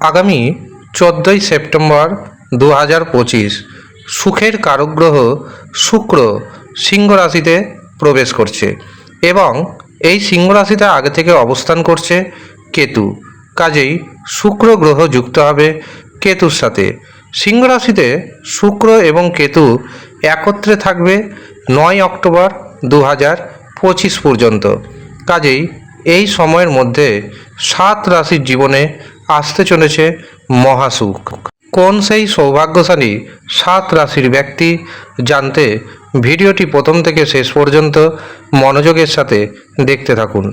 আগামী চোদ্দোই সেপ্টেম্বর দু হাজার পঁচিশ সুখের কারকগ্রহ শুক্র সিংহ রাশিতে প্রবেশ করছে এবং এই সিংহ রাশিতে আগে থেকে অবস্থান করছে কেতু। কাজেই শুক্র গ্রহ যুক্ত হবে কেতুর সাথে। সিংহ রাশিতে শুক্র এবং কেতু একত্রে থাকবে নয় অক্টোবর দু হাজার পঁচিশ পর্যন্ত। কাজেই এই সময়ের মধ্যে সাত রাশির জীবনে আসতে চলেছে মহাসুখ। কোন সেই সৌভাগ্যশালী সাত রাশির ব্যক্তি জানতে ভিডিওটি প্রথম থেকে শেষ পর্যন্ত মনোযোগের সাথে দেখতে থাকুন।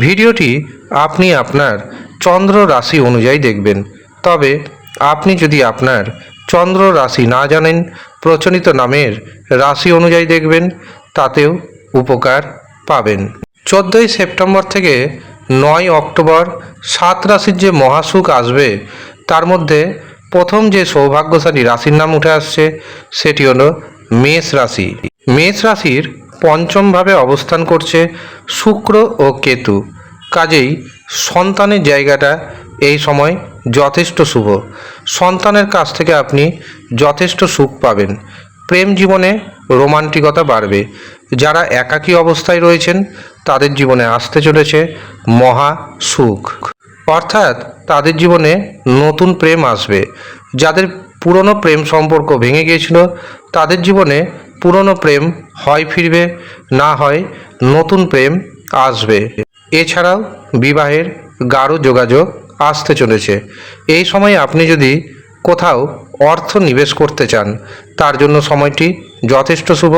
ভিডিওটি আপনি আপনার চন্দ্র রাশি অনুযায়ী দেখবেন। তবে আপনি যদি আপনার চন্দ্র রাশি না জানেন, প্রচলিত নামের রাশি অনুযায়ী দেখবেন, তাতেও উপকার পাবেন। চোদ্দোই সেপ্টেম্বর থেকে নয় অক্টোবর সাত রাশির যে মহাসুখ আসবে, তার মধ্যে প্রথম যে সৌভাগ্যশালী রাশির নাম উঠে আসছে, সেটি হলো মেষ রাশি। মেষ রাশির পঞ্চমভাবে অবস্থান করছে শুক্র ও কেতু। কাজেই সন্তানের জায়গাটা এই সময় যথেষ্ট শুভ। সন্তানের কাছ থেকে আপনি যথেষ্ট সুখ পাবেন। প্রেম জীবনে রোমান্টিকতা বাড়বে। যারা একাকী অবস্থায় রয়েছেন, তাদের জীবনে আসতে চলেছে মহা সুখ। অর্থাৎ তাদের জীবনে নতুন প্রেম আসবে। যাদের পুরনো প্রেম সম্পর্ক ভেঙে গিয়েছিল, তাদের জীবনে পুরনো প্রেম হয় ফিরবে, না হয় নতুন প্রেম আসবে। এছাড়াও বিবাহের গাঢ় যোগাযোগ আসতে চলেছে। এই সময় আপনি যদি কোথাও অর্থ নিবেশ করতে চান, তার জন্য সময়টি যথেষ্ট শুভ।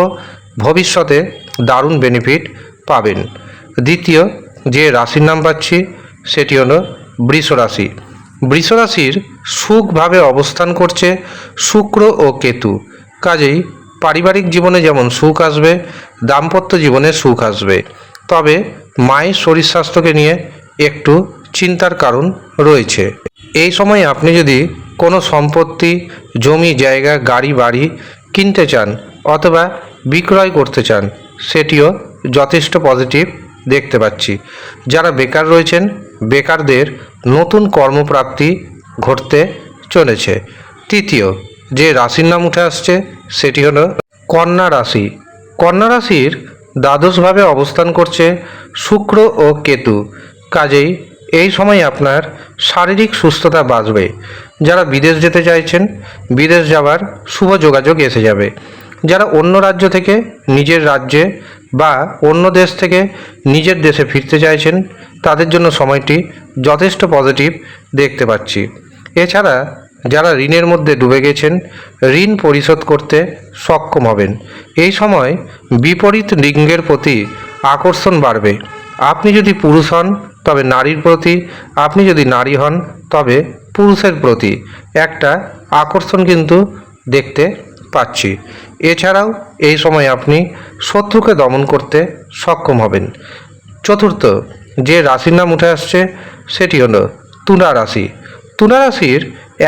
ভবিষ্যতে দারুণ বেনিফিট পাবেন। দ্বিতীয়, যে রাশির নাম পাচ্ছি, সেটি হলো বৃষ রাশি। বৃষ রাশির সুখভাবে অবস্থান করছে শুক্র ও কেতু। কাজেই পারিবারিক জীবনে যেমন সুখ আসবে, দাম্পত্য জীবনে সুখ আসবে। তবে মায়ের শরীর স্বাস্থ্যকে নিয়ে একটু চিন্তার কারণ রয়েছে। এই সময় আপনি যদি কোনো সম্পত্তি, জমি, জায়গা, গাড়ি, বাড়ি কিনতে চান অথবা বিক্রয় করতে চান, সেটিও যথেষ্ট পজিটিভ দেখতে পাচ্ছি। যারা বেকার রয়েছেন, বেকারদের নতুন কর্মপ্রাপ্তি ঘটতে চলেছে। তৃতীয়, যে রাশির নাম উঠে আসছে, সেটি হলো কন্যা রাশি। কন্যা রাশির দ্বাদশভাবে অবস্থান করছে শুক্র ও কেতু। কাজেই এই সময় আপনার শারীরিক সুস্থতা বাঁচবে। যারা বিদেশ যেতে চাইছেন, বিদেশ যাওয়ার শুভ যোগাযোগ এসে যাবে। যারা অন্য রাজ্য থেকে নিজের রাজ্যে বা অন্য দেশ থেকে নিজের দেশে ফিরতে চাইছেন, তাদের জন্য সময়টি যথেষ্ট পজিটিভ দেখতে পাচ্ছি। এছাড়া যারা ঋণের মধ্যে ডুবে গেছেন, ঋণ পরিশোধ করতে সক্ষম হবেন। এই সময় বিপরীত লিঙ্গের প্রতি আকর্ষণ বাড়বে। আপনি যদি পুরুষ হন, তবে নারীর প্রতি, আপনি যদি নারী হন, তবে পুরুষের প্রতি। একটা আকর্ষণ কিন্তু দেখতে পাচ্ছি। এছাড়াও এই সময় আপনি শত্রুকে দমন করতে সক্ষম হবেন। চতুর্থ, যে রাশির নাম উঠে আসছে, সেটি হলো তুলা রাশি। তুলা রাশির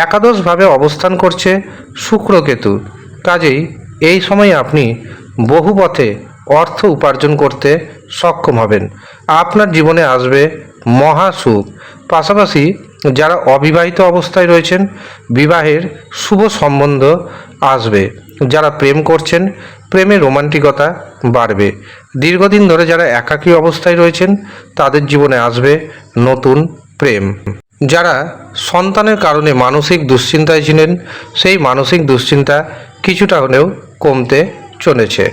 একাদশভাবে অবস্থান করছে শুক্রকেতু কাজেই এই সময় আপনি বহু পথে অর্থ উপার্জন করতে সক্ষম হবেন। আপনার জীবনে আসবে মহা সুখ। পাশাপাশি যারা অবিবাহিত অবস্থায় রয়েছেন, বিবাহের শুভ সম্বন্ধ আসবে। যারা প্রেম করছেন প্রেমে রোমান্টিকতা বাড়বে। দীর্ঘদিন ধরে যারা একাকী অবস্থায় রয়েছেন, তাদের জীবনে আসবে নতুন প্রেম। যারা সন্তানের কারণে মানসিক দুশ্চিন্তায় ছিলেন, সেই মানসিক দুশ্চিন্তা কিছুটা হলেও কমতে চলেছে।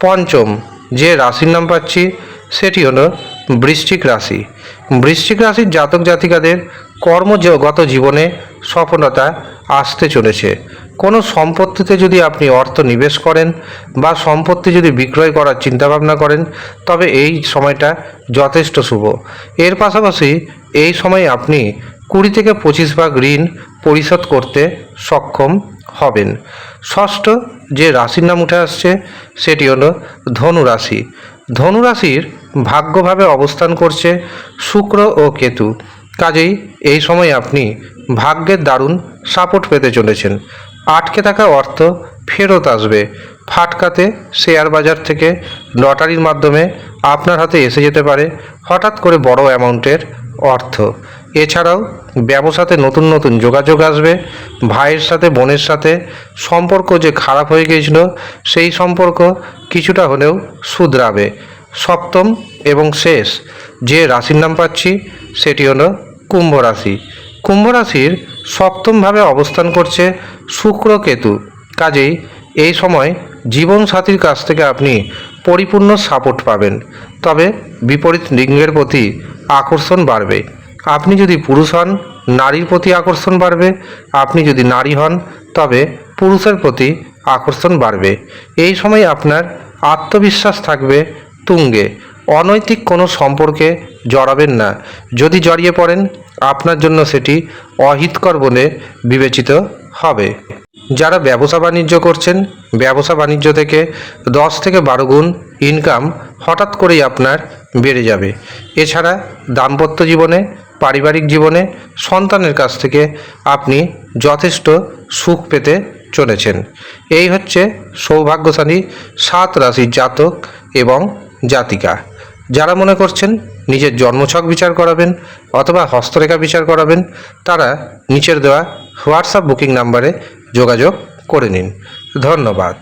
পঞ্চম, যে রাশির নাম পাচ্ছি, সেটি হলো বৃশ্চিক রাশি। বৃশ্চিক রাশির জাতক জাতিকাদের কর্মগত জীবনে সফলতা আসতে চলেছে। কোনো সম্পত্তিতে যদি আপনি অর্থ নিবেশ করেন বা সম্পত্তি যদি বিক্রয় করার চিন্তাভাবনা করেন, তবে এই সময়টা যথেষ্ট শুভ। এর পাশাপাশি এই সময় আপনি কুড়ি থেকে পঁচিশ ভাগ ঋণ পরিশোধ করতে সক্ষম হবেন। ষষ্ঠ যে রাশির নাম উঠে আসছে, সেটি হলো ধনু রাশি ভাগ্যভাবে অবস্থান করছে শুক্র ও কেতু। কাজেই এই সময় আপনি ভাগ্যের দারুণ সাপোর্ট পেতে চলেছেন। আটকে থাকা অর্থ ফেরত আসবে। ফাটকাতে শেয়ার বাজার থেকে লটারির মাধ্যমে আপনার হাতে এসে যেতে পারে হঠাৎ করে বড় অ্যামাউন্টের অর্থ। এছাড়াও ব্যবসাতে নতুন নতুন যোগাযোগ আসবে, ভাইয়ের সাথে, বোনের সাথে সম্পর্ক যে খারাপ হয়ে গিয়েছিল সেই সম্পর্ক কিছুটা হলেও শুধরাবে। সপ্তম এবং শেষ যে রাশির নাম পাচ্ছি সেটি হলো কুম্ভ রাশি। কুম্ভ রাশির সপ্তমভাবে অবস্থান করছে শুক্র কেতু কাজেই এই সময় জীবনসাথীর কাছ থেকে আপনি পরিপূর্ণ সাপোর্ট পাবেন। তবে বিপরীত লিঙ্গের প্রতি আকর্ষণ বাড়বে। আপনি যদি পুরুষ হন, নারীর প্রতি আকর্ষণ বাড়বে। আপনি যদি নারী হন, তবে পুরুষের প্রতি আকর্ষণ বাড়বে। এই সময় আপনার আত্মবিশ্বাস থাকবে তুঙ্গে। অনৈতিক কোনো সম্পর্কে জড়াবেন না। যদি জড়িয়ে পড়েন আপনার জন্য সেটি অহিতকর বলে বিবেচিত হবে। যারা ব্যবসা বাণিজ্য করছেন, ব্যবসা বাণিজ্য থেকে দশ থেকে বারো গুণ ইনকাম হঠাৎ করেই আপনার বেড়ে যাবে। এছাড়া দাম্পত্য জীবনে, পারিবারিক জীবনে, সন্তানের কাছ থেকে আপনি যথেষ্ট সুখ পেতে চলেছেন। এই হচ্ছে সৌভাগ্যশালী সাত রাশির জাতক এবং জাতিকা। যারা মনে করছেন নিজের জন্মছক বিচার করাবেন অথবা হস্তরেখা বিচার করাবেন, তারা নিচের দেওয়া হোয়াটসঅ্যাপ বুকিং নাম্বারে যোগাযোগ করে নিন। ধন্যবাদ।